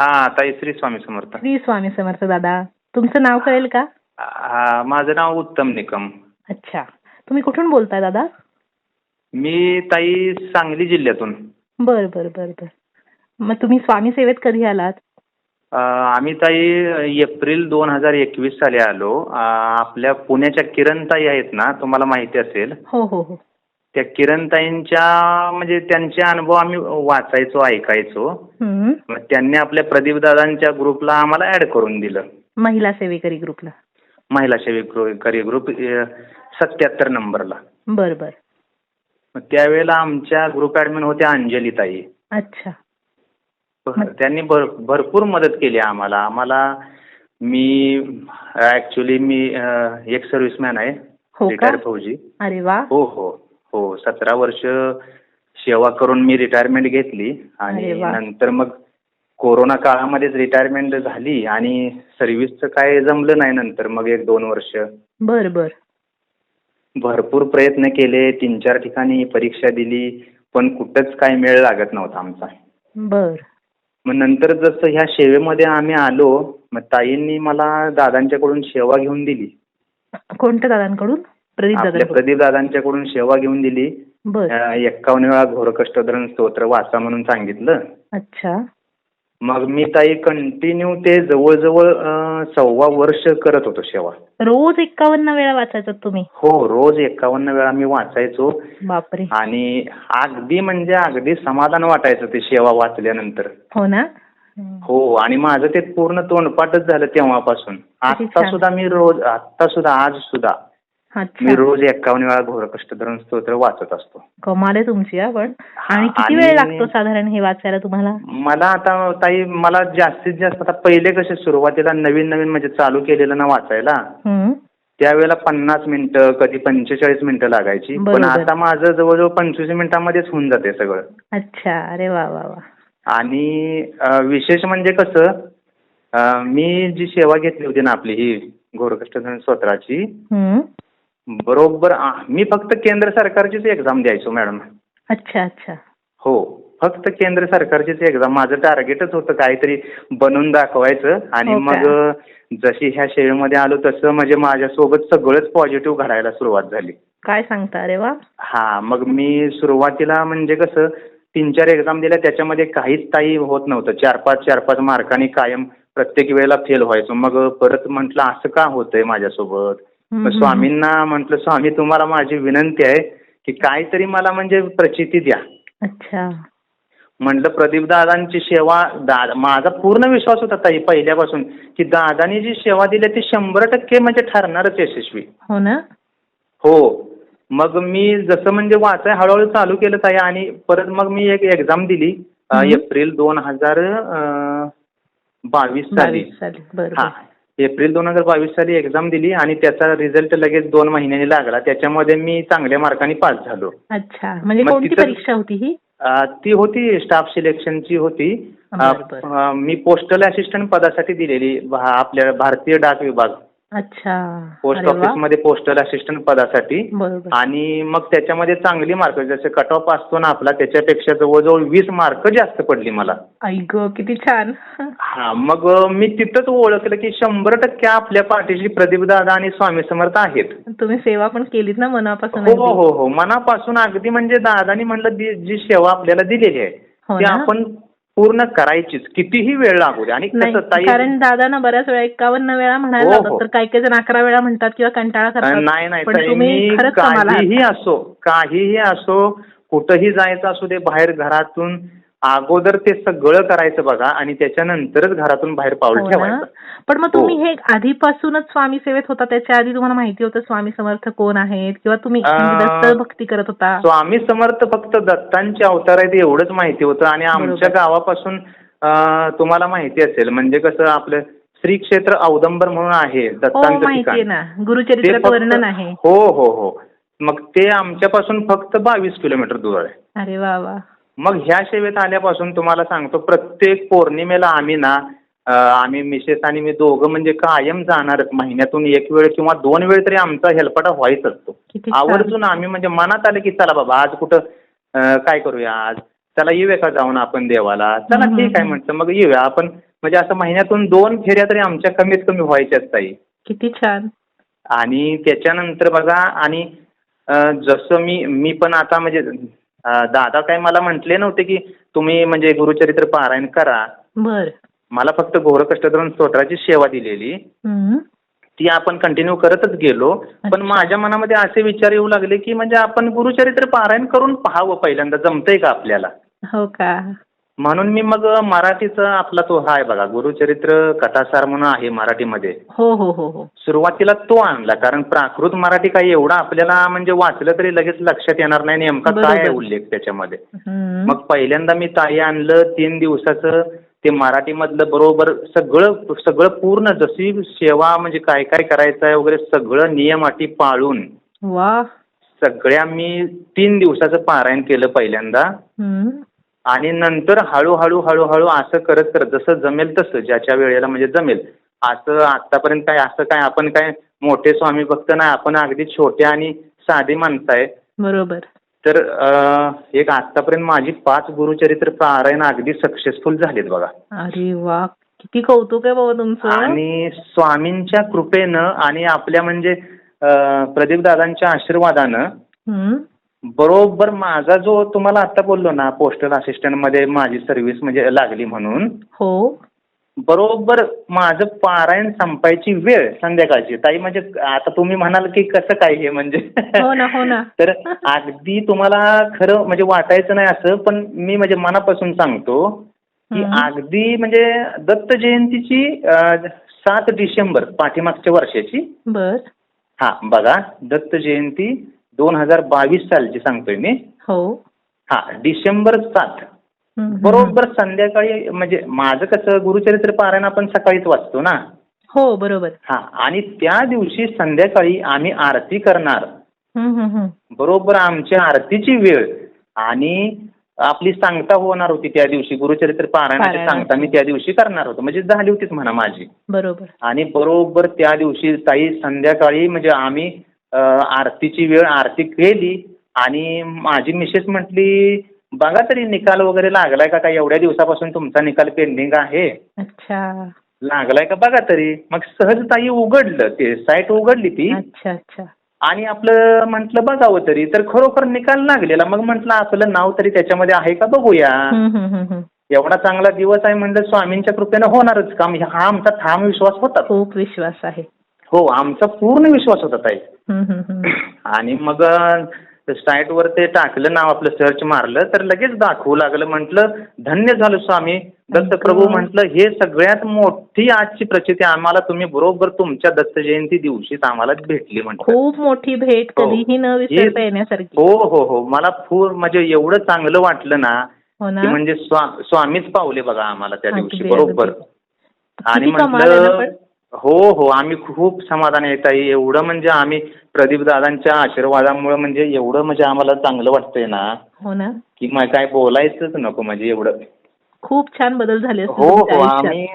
हा ताई श्री स्वामी समर्थ. श्री स्वामी समर्थ दादा. तुमचं नाव कळेल का? हा, माझं नाव उत्तम निकम. अच्छा. तुम्ही कुठून बोलताय दादा? मी ताई सांगली जिल्ह्यातून. बर बर बर बर. मग तुम्ही स्वामी सेवेत कधी आलात? अ, आम्ही ताई एप्रिल दोन हजार एकवीस साली आलो. अ, आपल्या पुण्याच्या किरण ताई आहेत ना तुम्हाला माहिती असेल. हो हो हो. त्या किरण ताईंच्या म्हणजे त्यांचे अनुभव आम्ही वाचायचो ऐकायचो. हम्म. मग त्यांनी आपल्या प्रदीप दादांच्या ग्रुपला आम्हाला ऍड करून दिलं. महिला सेवेकरी ग्रुपला. महिला सेविकरी ग्रुप सत्याहत्तर नंबरला. बर बर मग त्यावेळेला आमच्या ग्रुप ऍडमिन होत्या अंजली ताई अच्छा त्यांनी भर भरपूर मदत केली आम्हाला. आम्हाला मी ऍक्च्युली मी अ, एक सर्व्हिसमॅन आहे. हो का? रिटायर फौजी. अरे वा. हो हो. हो सतरा वर्ष सेवा करून मी रिटायरमेंट घेतली आणि अरे वा. नंतर मग कोरोना काळामध्येच रिटायरमेंट झाली आणि सर्व्हिसचं काय जमलं नाही नंतर मग एक दोन वर्ष. बर बर. भरपूर प्रयत्न केले तीन चार ठिकाणी परीक्षा दिली पण कुठंच काय मेळ लागत नव्हता आमचा. बर. मग नंतर जसं ह्या सेवेमध्ये आम्ही आलो मग ताईंनी मला दादांच्याकडून सेवा घेऊन दिली. कोणत्या दादांकडून? आपल्या प्रदीप दादांच्याकडून सेवा घेऊन दिली. एक्कावन्न वेळा घोरकष्टोधरण स्तोत्र वाचा म्हणून सांगितलं. अच्छा. मग मी ताई कंटिन्यू ते जवळजवळ सव्वा वर्ष करत होतो सेवा. रोज एक्कावन्न वेळा वाचायचं तुम्ही? हो रोज एक्कावन्न वेळा मी वाचायचो. बापरे. आणि अगदी म्हणजे अगदी समाधान वाटायचं ते सेवा वाचल्यानंतर. हो ना? हो आणि माझं ते पूर्ण तोंडपाठच झालं तेव्हापासून. आता. सुद्धा मी रोज आता सुद्धा आज सुद्धा. मी अच्छा रोज एक्कावन्न वेळा घोरकष्टधरण स्तोत्र वाचत असतो कमाल आहे तुमची हा पण आणि किती आणि- वेळ लागतो साधारण हे वाचायला तुम्हाला मला आता ताई मला जास्तीत जास्त आता पहिले कसे सुरुवातीला नवीन नवीन म्हणजे चालू केलेलं ना वाचायला हम्म. त्यावेळेला पन्नास मिनिटं कधी पंचेचाळीस मिनिटं लागायची पण बरोबर. आता माझं जवळजवळ पंचवीस मिनिटांमध्येच होऊन जाते सगळं अच्छा अरे वा वा वा आणि अं, विशेष म्हणजे कसं अं, मी जी सेवा घेतली होती ना आपली ही घोरकष्टधरण स्तोत्राची हम्म. बरोबर मी फक्त केंद्र सरकारचीच एक्झाम द्यायचो मॅडम अच्छा अच्छा. हो फक्त केंद्र सरकारचीच एक्झाम माझं टार्गेटच होतं काहीतरी बनवून दाखवायचं. आणि हो? मग जशी ह्या सेवेमध्ये आलो तसं म्हणजे माझ्यासोबत सगळंच पॉझिटिव्ह घडायला सुरुवात झाली. काय सांगता अरे वा. हा मग मी सुरुवातीला म्हणजे कसं तीन चार एक्झाम दिल्या त्याच्यामध्ये काहीच काही होत नव्हतं. चार पाच चार पाच मार्कांनी कायम प्रत्येक वेळेला फेल व्हायचो. मग परत म्हटलं असं का होतंय माझ्यासोबत? मग. स्वामींना म्हटलं स्वामी तुम्हाला माझी विनंती आहे की काहीतरी मला म्हणजे प्रचिती द्या. अच्छा. म्हटलं प्रदीप दादांची सेवा दादा माझा पूर्ण विश्वास होता ताई पहिल्यापासून की दादानी जी सेवा दिली ती शंभर टक्के म्हणजे ठरणारच यशस्वी. हो ना? हो. मग मी जसं म्हणजे वाचाय हळूहळू चालू केलं ताई आणि परत मग मी एक एक्झाम दिली. एप्रिल दोन हजार बावीस साली. हा. एप्रिल दोन हजार बावीस साली एक्झाम दिली आणि त्याचा रिझल्ट लगेच दोन महिन्यांनी लागला. त्याच्यामध्ये मी चांगल्या मार्कांनी पास झालो. अच्छा. म्हणजे मग कोणती तिथं- परीक्षा होती ही? अ, ती होती स्टाफ सिलेक्शनची होती. अ, बरं, बरं. अ, मी पोस्टल असिस्टंट पदासाठी दिलेली भा- आपल्या भारतीय डाक विभाग. अच्छा. पोस्ट अरे वा. ऑफिसमध्ये पोस्टल असिस्टंट पदासाठी. बरोबर. आणि मग त्याच्यामध्ये चांगली मार्क जसे कट ऑफ असतो ना आपला त्याच्यापेक्षा जवळजवळ वीस मार्क जास्त पडली मला. आई ग किती छान. हा मग मी तिथंच ओळखलं की शंभर टक्के आपल्या पाठीशी प्रदीप दादा आणि स्वामी समर्थ आहेत. तुम्ही सेवा पण केलीत ना मनापासून हो अगदी? हो हो. मनापासून अगदी म्हणजे दादानी म्हणलं दी- जी सेवा आपल्याला दिलेली आहे हो ती ना? आपण पूर्ण करायचीच कितीही वेळ लागू दे आणि नाही कसं ताई कारण दादांना बऱ्याच वेळा एकावन्न वेळा म्हणायला हो, लावतात हो. तर काही काही जण अकरा वेळा म्हणतात किंवा कंटाळा करतात नाही नाही पण ताई, तुम्ही मी खरंच कमाल आहात. काहीही असो काहीही असो कुठंही जायचं असू दे बाहेर घरातून अगोदर ते सगळं करायचं बघा आणि त्याच्यानंतरच घरातून बाहेर पाऊल हो ना? ठेवायचं. पण मग तुम्ही हो. हे आधीपासूनच स्वामी सेवेत होता त्याच्या आधी तुम्हाला माहिती होतं स्वामी समर्थ कोण आहेत? किंवा तुम्ही अं, म्हणजे दत्त भक्ती करत होता? स्वामी समर्थ फक्त दत्तांचे अवतार आहेत एवढंच माहिती होतं आणि आमच्या बरोबर. गावापासून अ, तुम्हाला माहिती असेल म्हणजे कसं आपलं श्री क्षेत्र औदंबर म्हणून आहे हो दत्तांचं माहितीये ठिकाण. ना. ते गुरुचरित्रात फक्त- वर्णन आहे. हो हो हो. मग ते आमच्यापासून फक्त बावीस किलोमीटर दूर आहे. अरे वा वा. मग ह्या सेवेत आल्यापासून तुम्हाला सांगतो प्रत्येक पौर्णिमेला आम्ही ना आम्ही मिसेस आणि मी दोघं म्हणजे कायम जाणार महिन्यातून एक वेळ किंवा दोन वेळ तरी आमचा हेलपाटा व्हायच असतो. आवर्जून आम्ही म्हणजे मनात आलं की चला बाबा आज कुठं काय करूया आज? चला येऊया का जाऊन आपण देवाला? चला ठीक आहे. म्हटलं मग येऊया. आपण म्हणजे असं महिन्यातून दोन फेऱ्या तरी आमच्या कमीत कमी व्हायच्याच ताई. किती छान. आणि त्याच्यानंतर बघा आणि जसं मी मी पण आता म्हणजे दादा काय मला म्हटले नव्हते की तुम्ही म्हणजे गुरुचरित्र पारायण करा. बर. मला फक्त घोरकष्टधरण स्तोत्राची सेवा दिलेली. ती आपण कंटिन्यू करतच गेलो. पण. माझ्या मनामध्ये असे विचार येऊ लागले की म्हणजे आपण गुरुचरित्र पारायण करून पाहावं पहिल्यांदा. जमतंय का आपल्याला? हो का? म्हणून मी मग मराठीचा आपला तो हा आहे बघा गुरुचरित्र कथासार म्हणून आहे मराठीमध्ये हो हो हो हो सुरुवातीला तो आणला कारण प्राकृत मराठी काही एवढा आपल्याला म्हणजे वाचलं तरी लगेच लक्षात येणार नाही नेमका काय आहे बरोबर. उल्लेख त्याच्यामध्ये हम्म. मग पहिल्यांदा मी ताई आणलं तीन दिवसाचं ते मराठीमधलं बरोबर सगळं सगळं पूर्ण जशी सेवा म्हणजे काय काय करायचं आहे वगैरे सगळं नियम अटी पाळून वा सगळ्या मी तीन दिवसाचं पारायण केलं पहिल्यांदा हम्म. आणि नंतर हळूहळू हळूहळू असं करत करत जसं जमेल तसं ज्याच्या वेळेला म्हणजे जमेल. असं आतापर्यंत काय असं काय आपण काय मोठे स्वामी भक्त नाही आपण अगदी छोटे आणि साधी माणसं आहे. बरोबर. तर अं, एक आतापर्यंत माझी पाच गुरुचरित्र पारायण अगदी सक्सेसफुल झालीत बघा. अरे वा किती कौतुक आहे बाबा तुमचं. आणि स्वामींच्या कृपेनं आणि आपल्या म्हणजे प्रदीप दादांच्या आशीर्वादानं हम्म. बरोबर माझा जो तुम्हाला आता बोललो ना पोस्टल असिस्टंटमध्ये माझी सर्व्हिस म्हणजे लागली म्हणून. हो. बरोबर माझं पारायण संपायची वेळ संध्याकाळची. ताई म्हणजे आता तुम्ही म्हणाल की कसं काय हे म्हणजे? हो ना हो ना. तर अगदी तुम्हाला खरं म्हणजे वाटायचं नाही असं पण मी म्हणजे मनापासून सांगतो की. अगदी म्हणजे दत्त जयंतीची सात डिसेंबर पाठीमागच्या वर्षाची. बर. हा बघा दत्त जयंती दोन हजार बावीस सालची सांगतोय मी. हो. हा डिसेंबर सात. बरोबर संध्याकाळी म्हणजे माझं कसं गुरुचरित्र पारायण आपण सकाळीच वाचतो ना? हो बरोबर. हा आणि त्या दिवशी संध्याकाळी आम्ही आरती करणार. बरोबर आमच्या आरतीची वेळ. आणि आपली सांगता होणार होती त्या दिवशी गुरुचरित्र पारायणाची. सांगता मी त्या दिवशी करणार होतो. म्हणजे झाली होतीच म्हणा माझी. बरोबर. आणि बरोबर त्या दिवशी ताई संध्याकाळी म्हणजे आम्ही आरतीची वेळ आरती केली आणि माझी मिसेस म्हटली बघा तरी निकाल वगैरे लागलाय का? काय एवढ्या दिवसापासून तुमचा निकाल पेंडिंग आहे. अच्छा. लागलाय का? बघा तरी. मग सहज ताई उघडलं ते साईट उघडली ती. अच्छा अच्छा. आणि आपलं म्हटलं बघावं तरी. तर खरोखर निकाल लागलेला. मग म्हटलं आपलं नाव तरी त्याच्यामध्ये आहे का? बघूया. एवढा चांगला दिवस आहे म्हणलं स्वामींच्या कृपेनं होणारच काम. हा आमचा ठाम विश्वास होता. खूप विश्वास आहे. हो आमचा पूर्ण विश्वास होता ताई. आणि मग साईटवर ते टाकलं नाव आपलं सर्च मारलं तर लगेच दाखवू लागलं. म्हटलं धन्य झालं स्वामी. दत्तप्रभू म्हटलं हे सगळ्यात मोठी आजची प्रचिती आम्हाला तुम्ही बरोबर तुमच्या दत्त जयंती दिवशीच आम्हाला भेटली म्हटलं. खूप मोठी भेट हो. कधीही न विसरता हे- येण्यासारखी. हो हो हो. मला फूर म्हणजे एवढं चांगलं वाटलं ना हो की म्हणजे स्वा- स्वामीच पावले बघा आम्हाला त्या दिवशी बरोबर. आणि म्हटलं. हो हो. आम्ही खूप समाधान येत आहे एवढं म्हणजे आम्ही प्रदीप दादांच्या आशीर्वादामुळे म्हणजे एवढं म्हणजे आम्हाला चांगलं वाटतंय ना. हो ना. की मग काय बोलायचंच नको म्हणजे एवढं. खूप छान बदल झाले असतील हो तुमच्या हो आयुष्यात. आम्ही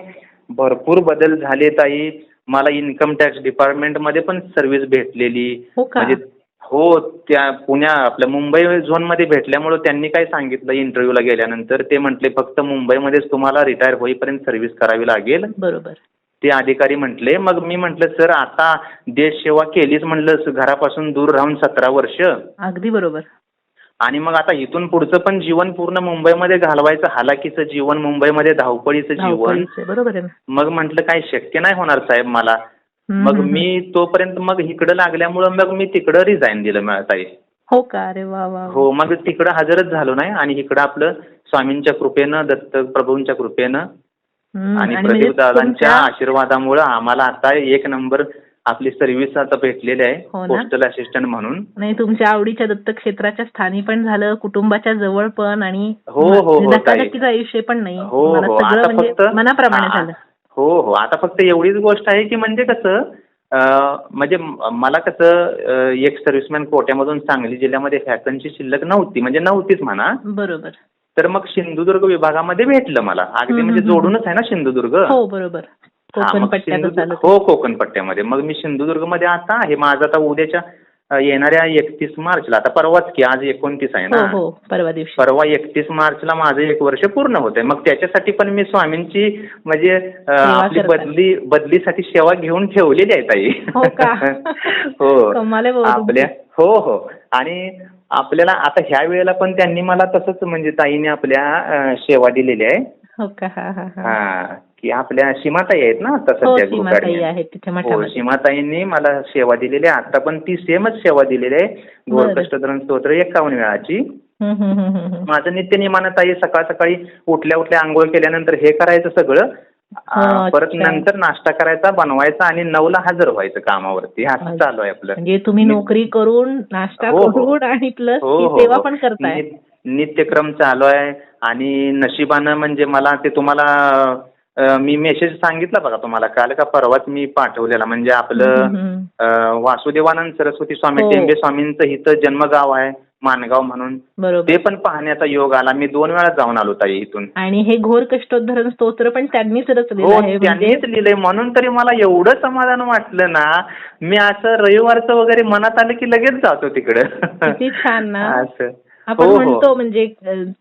भरपूर बदल झाले ताई. मला इन्कम टॅक्स डिपार्टमेंटमध्ये पण सर्व्हिस भेटलेली. हो का? म्हणजे हो त्या पुण्या आपल्या मुंबई झोनमध्ये भेटल्यामुळे त्यांनी काय सांगितलं इंटरव्ह्यूला गेल्यानंतर? ते म्हटले फक्त मुंबईमध्येच तुम्हाला रिटायर होईपर्यंत सर्व्हिस करावी लागेल. बरोबर. ते अधिकारी म्हटले मग मी म्हटलं सर आता देश सेवा केलीच म्हटलं घरापासून दूर राहून सतरा वर्ष. अगदी बरोबर. आणि मग आता इथून पुढचं पण जीवन पूर्ण मुंबईमध्ये घालवायचं हालाकीचं जीवन मुंबईमध्ये धावपळीचं जीवन. बरोबर आहे मग म्हटलं काय शक्य नाही होणार साहेब मला. मग मी तोपर्यंत मग इकडं लागल्यामुळं मग मी तिकडं रिझाईन दिलं ताई हो का? अरे वा वा. हो मग तिकडं हजरच झालो नाही आणि इकडं आपलं स्वामींच्या कृपेनं दत्त प्रभूंच्या कृपेनं आणि आणि म्हणजे प्रदीप दादांच्या आशीर्वादामुळं आम्हाला आता एक नंबर आपली सर्व्हिस आता भेटलेली आहे हो? पोस्टल असिस्टंट म्हणून. नाही तुमच्या आवडीच्या दत्तक्षेत्राच्या स्थानी पण झालं कुटुंबाच्या जवळ पण आणि हो, हो, हो, ताई. धकाधकीचं आयुष्य पण नाही. हो हो सगळं आता म्हणजे फक्त मनाप्रमाणे हा, झालं. हो हो आता फक्त एवढीच गोष्ट आहे की म्हणजे कसं म्हणजे मला कसं एक सर्व्हिसमॅन कोट्यामधून सांगली जिल्ह्यामध्ये फॅकनची शिल्लक नव्हती म्हणजे नव्हतीच म्हणा. बरोबर. तर मग सिंधुदुर्ग विभागामध्ये भेटलं मला. अगदी म्हणजे जोडूनच आहे ना सिंधुदुर्ग? हो बरोबर. हा, कोकण सिंधुदुर्ग- हो पट्ट्यामध्ये मग मी सिंधुदुर्गमध्ये आता आहे. माझं आता उद्याच्या येणाऱ्या एकतीस मार्चला. आता परवाच की आज एकोणतीस आहे हो ना? हो परवा दिवशी. परवा एकतीस मार्चला माझं एक वर्ष पूर्ण होतंय. मग त्याच्यासाठी पण मी स्वामींची म्हणजे आपली. बदली बदलीसाठी सेवा घेऊन ठेवलेली आहे ताई. हो का? हो. आहे आपल्या हो हो. आणि आपल्याला आता ह्या वेळेला पण त्यांनी मला तसंच म्हणजे ताईने आपल्या अं, सेवा दिलेली आहे. हो का? हा हा हा. हा की आपल्या सीमाताई आहेत ना आता हो सध्या सीमाताई हो मठामध्ये. सीमाताईंनी मला सेवा दिलेली आहे. आता पण ती सेमच सेवा दिलेली आहे. बरं. गोरकष्टधरण स्तोत्र एकावन्न वेळाची. हम्म, हम्म, हम्म, हम्म. माझं नित्य नियमानं ताई सकाळ सकाळी उठल्या उठल्या आंघोळ केल्यानंतर हे करायचं सगळं. परत. नंतर नाश्ता करायचा बनवायचा आणि नऊला हजर व्हायचं कामावरती असं. चालू आहे आपलं म्हणजे तुम्ही नोकरी करून नाश्ता हो, हो. करून आणि प्लस हो सेवा. पण करताय नित्यक्रम चालू आहे आणि नशिबानं म्हणजे मला ते तुम्हाला मी मेसेज सांगितला बघा तुम्हाला. काल का परवाच मी पाठवलेला. म्हणजे आपलं. अ, वासुदेवानंद सरस्वती स्वामी हो. टेंबे स्वामींचं इथं जन्मगाव आहे मानगाव म्हणून. बरोबर. ते पण पाहण्याचा योग आला. मी दोन वेळा जाऊन आलो ताई इथून. आणि हे घोर कष्टोद्धरण स्तोत्र पण त्यांनीच रचलेलं हो आहे. म्हणजे त्यांनीच लिहिलंय. म्हणून तरी मला एवढं समाधान वाटलं ना मी असं रविवारचं वगैरे मनात आलं की लगेच जातो तिकडं. किती छान ना. असं. आपण हो, हो. म्हणतो म्हणजे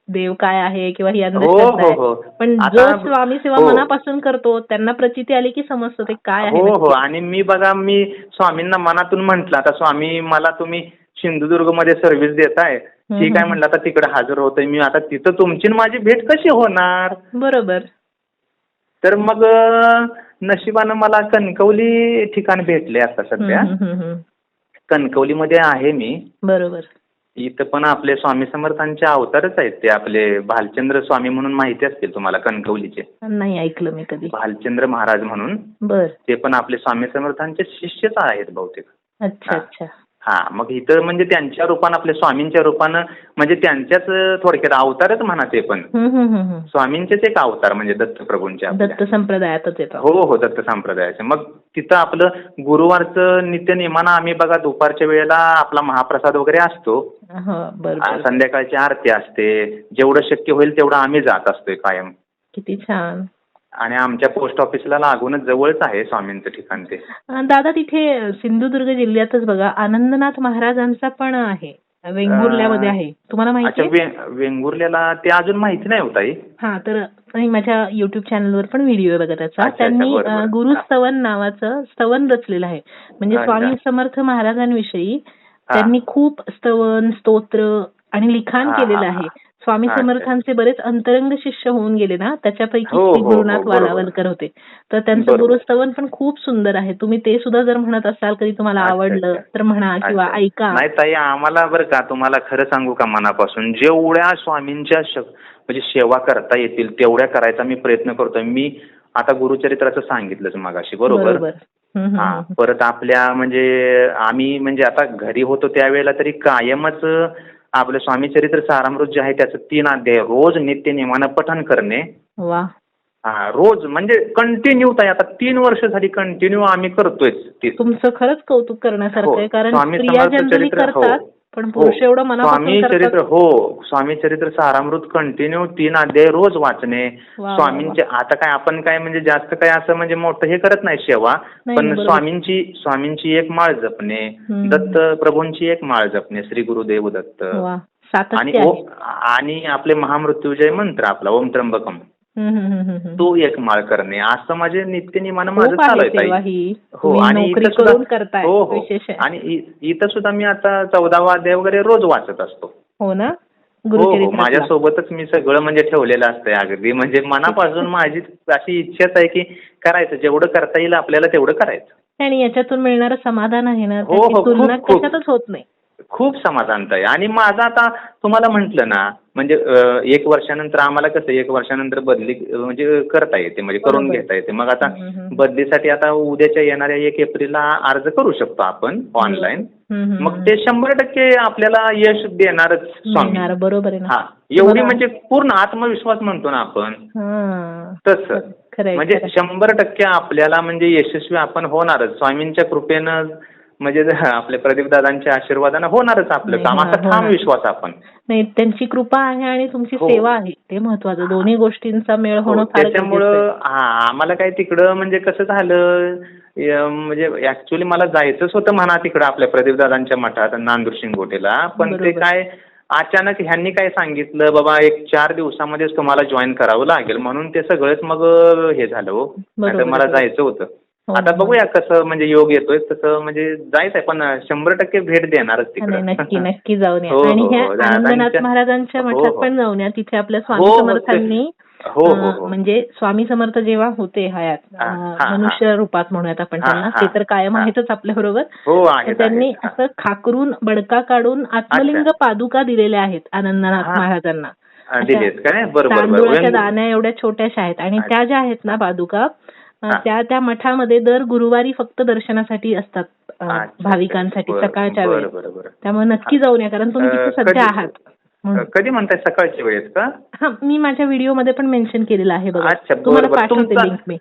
देव काय आहे किंवा ही अंधश्रद्धा हो आहे पण जो स्वामी सेवा. मनापासून करतो त्यांना प्रचिती आली की समजतं ते काय आहे हो. हो आणि मी बघा मी स्वामींना मनातून म्हंटल आता स्वामी मला तुम्ही सिंधुदुर्गमध्ये सर्व्हिस देताय ठीक आहे. म्हणलं आता तिकडे हजर होतोय मी आता तिथं तुमची आणि माझी भेट कशी होणार बरोबर तर मग नशिबानं मला कणकवली ठिकाण भेटले आता सध्या. कणकवलीमध्ये आहे मी बरोबर इथं पण आपले स्वामी समर्थांचे अवतारच आहेत ते आपले भालचंद्र स्वामी म्हणून माहिती असतील तुम्हाला कणकवलीचे. नाही ऐकलं मी कधी. भालचंद्र महाराज म्हणून. बर. ते पण आपले स्वामी समर्थांचे शिष्यच आहेत बहुतेक. अच्छा. अच्छा. हा मग इथं म्हणजे त्यांच्या रूपानं आपल्या स्वामींच्या रूपानं म्हणजे त्यांच्याच थोडक्यात अवतारच म्हणा ते पण. स्वामींचेच एक अवतार म्हणजे दत्तप्रभूंचे आपल्या. दत्त संप्रदायातच येतो. हो हो दत्त संप्रदायाचे. मग तिथं आपलं गुरुवारचं नित्य नियमानं आम्ही बघा दुपारच्या वेळेला आपला महाप्रसाद वगैरे असतो. हो संध्याकाळची आरती असते. जेवढं शक्य होईल तेवढं आम्ही जात असतोय कायम. किती छान. आणि आमच्या पोस्ट ऑफिसला लागूनच जवळच आहे स्वामींचं ठिकाण ते. दादा तिथे सिंधुदुर्ग जिल्ह्यातच बघा आनंदनाथ महाराजांचा पण आहे. वेंगुर्ल्यामध्ये आहे. तुम्हाला माहिती अच्छा वेंगुर्ल्याला ते अजून माहिती नाही होत हा तर माझ्या युट्यूब चॅनलवर पण व्हिडिओ बघा त्याचा. त्यांनी. अं, गुरुस्तवन नावाचं स्तवन रचलेलं आहे. म्हणजे. स्वामी समर्थ महाराजांविषयी. त्यांनी खूप स्तवन स्तोत्र आणि लिखाण केलेलं आहे. स्वामी. समर्थांचे बरेच अंतरंग शिष्य होऊन गेले ना त्याच्यापैकी हो, श्री हो, गुरुनाथ हो. वालावलकर होते तर त्यांचं. गुरुस्तवन पण खूप सुंदर आहे तुम्ही ते सुद्धा जर म्हणत असाल कधी तुम्हाला आवडलं. तर म्हणा किंवा. ऐका नाही ताई आम्हाला बरं का तुम्हाला खरं सांगू का मनापासून जेवढ्या स्वामींच्या म्हणजे सेवा करता येतील तेवढ्या करायचा मी प्रयत्न करतोय मी आता गुरुचरित्राचं सांगितलंच मगाशी बरोबर हा. परत आपल्या म्हणजे आम्ही म्हणजे आता घरी होतो त्यावेळेला तरी कायमच आपलं स्वामी चरित्र सारामृत जे आहे त्याचं तीन अध्याय रोज नित्य नियमानं पठण करणे वा हा रोज म्हणजे कंटिन्यू ताई आता तीन वर्ष झाली कंटिन्यू आम्ही करतोय ते तुमचं खरंच कौतुक करण्यासारखं हो. आहे कारण स्वामी स्त्रिया समर्थ जनरली चरित्र, हो. करतात पण पुरुष हो. एवढं मनापासून स्वामी चरित्र हो स्वामी चरित्र सारामृत कंटिन्यू तीन अध्याय रोज वाचणे स्वामींचे आता काय आपण काय म्हणजे जास्त काय असं म्हणजे मोठं हे करत नाही सेवा पण. स्वामींची स्वामींची एक माळ जपणे. दत्त प्रभूंची एक माळ जपणे श्री गुरुदेव दत्त आणि आणि आपले महामृत्युजय मंत्र आपला ओम त्र्यंबकम तो एक माळ करणे. असं माझे नित्य नियमानं माझं चालू आहे ही. आणि हो हो. आणि इथं सुद्धा मी आता चौदावा अध्याय वगैरे रोज वाचत असतो. हो ना? हो हो. माझ्यासोबतच मी सगळं म्हणजे ठेवलेलं असतंय अगदी. म्हणजे मनापासून माझी अशी इच्छाच आहे की करायचं. जेवढं करता येईल आपल्याला तेवढं करायचं. आणि याच्यातून मिळणारं समाधान आहे ना? हो, हो, तुलना. कशातच होत नाही. खूप समाधानता आहे आणि माझं आता तुम्हाला म्हटलं ना म्हणजे एक वर्षानंतर आम्हाला कसं एक वर्षानंतर बदली म्हणजे करता येते म्हणजे करून. घेता येते. मग आता. बदलीसाठी आता उद्याच्या येणाऱ्या एक एप्रिलला अर्ज करू शकतो आपण ऑनलाईन. मग. ते शंभर टक्के आपल्याला यश देणारच स्वामी. बरोबर हा. एवढी म्हणजे पूर्ण आत्मविश्वास म्हणतो ना आपण. तसं. म्हणजे. शंभर टक्के आपल्याला म्हणजे यशस्वी आपण होणारच. स्वामींच्या कृपेनं म्हणजे आपल्या प्रदीप दादांच्या आशीर्वादानं होणारच आपलं काम असा ठाम. विश्वास आपण नाही त्यांची कृपा आहे आणि तुमची हो. सेवा आहे ते महत्वाचं दोन्ही गोष्टींचा मेळ हो, होणं त्याच्यामुळं. हा आम्हाला काय तिकडं म्हणजे कसं झालं म्हणजे ऍक्च्युली मला जायचंच होतं म्हणा तिकडं आपल्या प्रदीप दादांच्या मठात नांदूर शिंगोटेला पण ते. काय अचानक ह्यांनी काय सांगितलं बाबा एक चार दिवसामध्येच तुम्हाला जॉईन करावं लागेल म्हणून ते सगळंच मग हे झालं हो मला. जायचं होतं आता हो. बघूया कसं म्हणजे योग येतोय तसं म्हणजे जायचंय पण शंभर टक्के भेट देणारच तिकडे नक्की नक्की जाऊन या हो, आणि हो, ह्या हो. आनंदनाथ महाराजांच्या हो, मठात हो. पण जाऊन या तिथे आपल्या हो, स्वामी हो, समर्थांनी हो हो हो म्हणजे स्वामी समर्थ जेव्हा होते हयात हा, हा, हा. मनुष्य रूपात म्हणूयात आपण हा, त्यांना हा. ते तर कायम हा. आहेतच आपल्या बरोबर हो त्यांनी. असं खाकरून बडका काढून आत्मलिंग पादुका दिलेल्या आहेत आनंदनाथ हा. महाराजांना हा, तांदुळाच्या बरोबर दाण्या एवढ्या छोट्याशा आहेत आणि. त्या ज्या आहेत ना पादुका हा. त्या त्या मठामध्ये दर गुरुवारी फक्त दर्शनासाठी असतात भाविकांसाठी सकाळच्या बरं. त्यामुळे नक्की जाऊन या कारण तुम्ही तिथे सध्या आहात. कधी म्हणताय सकाळच्या वेळेत का हा मी माझ्या व्हिडिओमध्ये पण मेन्शन केलेलं आहे बघा तुम्हाला पाठवते लिंक मी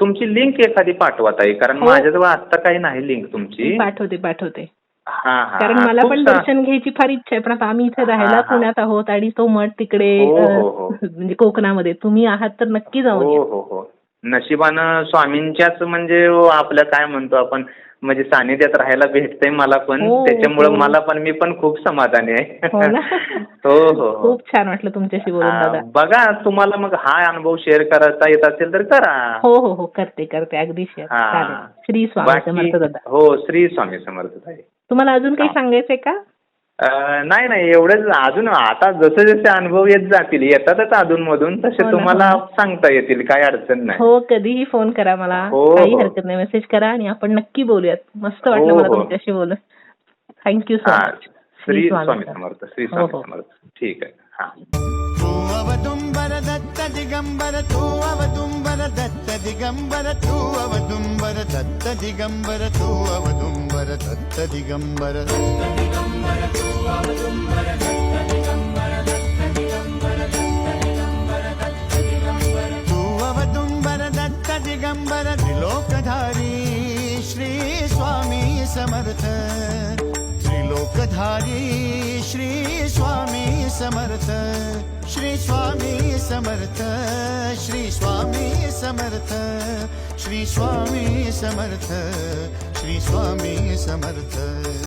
तुमचा लिंक एखादी पाठवा ताई कारण हो. माझ्याजवळ आता काही नाही लिंक तुमची पाठवते पाठवते कारण. मला पण दर्शन घ्यायची फार इच्छा आहे पण आता आम्ही इथे राहायला. पुण्यात आहोत आणि तो मठ तिकडे हो, हो. म्हणजे कोकणामध्ये तुम्ही आहात तर नक्की जाऊन या. नशिबानं स्वामींच्याच म्हणजे आपलं काय म्हणतो आपण म्हणजे सानिध्यात राहायला भेटतंय मला पण. हो, त्याच्यामुळं हो. मला पण मी पण खूप समाधानी आहे. हो ना? हो हो हो. खूप छान वाटलं तुमच्याशी बोलून दादा. बघा तुम्हाला मग हा अनुभव शेअर करता येत असेल तर करा. हो हो हो करते करते. अगदी शेअर. हा. चालेल. श्री स्वामी समर्थ दादा. हो श्री स्वामी समर्थ ताई. तुम्हाला अजून काही हा. सांगायचंय का? नाही नाही एवढंच अजून आता जसे जसे अनुभव येत जातील येतातच अधून मधून तसे हो तुम्हाला हो सांगता येतील काय अडचण नाही. हो कधीही फोन करा मला. हो, काही. हरकत नाही. मेसेज करा आणि आपण नक्की बोलूयात. मस्त वाटलं मला. तुमच्याशी बोलून. Thank you so much Shri Swami Samarth. Shri Swami. Samarth. ठीक आहे. हा. दत्त दिगंबर तू अवदुंबर दत्त दिगंबर तू अवदुंबर दत्त दिगंबर तू अवदुंबर दत्त दिगंबर। तू अवदुंबर दत्त दिगंबर त्रिलोकधारी श्री स्वामी लोकधारी श्री स्वामी समर्थ श्री स्वामी समर्थ श्री स्वामी समर्थ श्री स्वामी समर्थ श्री स्वामी समर्थ.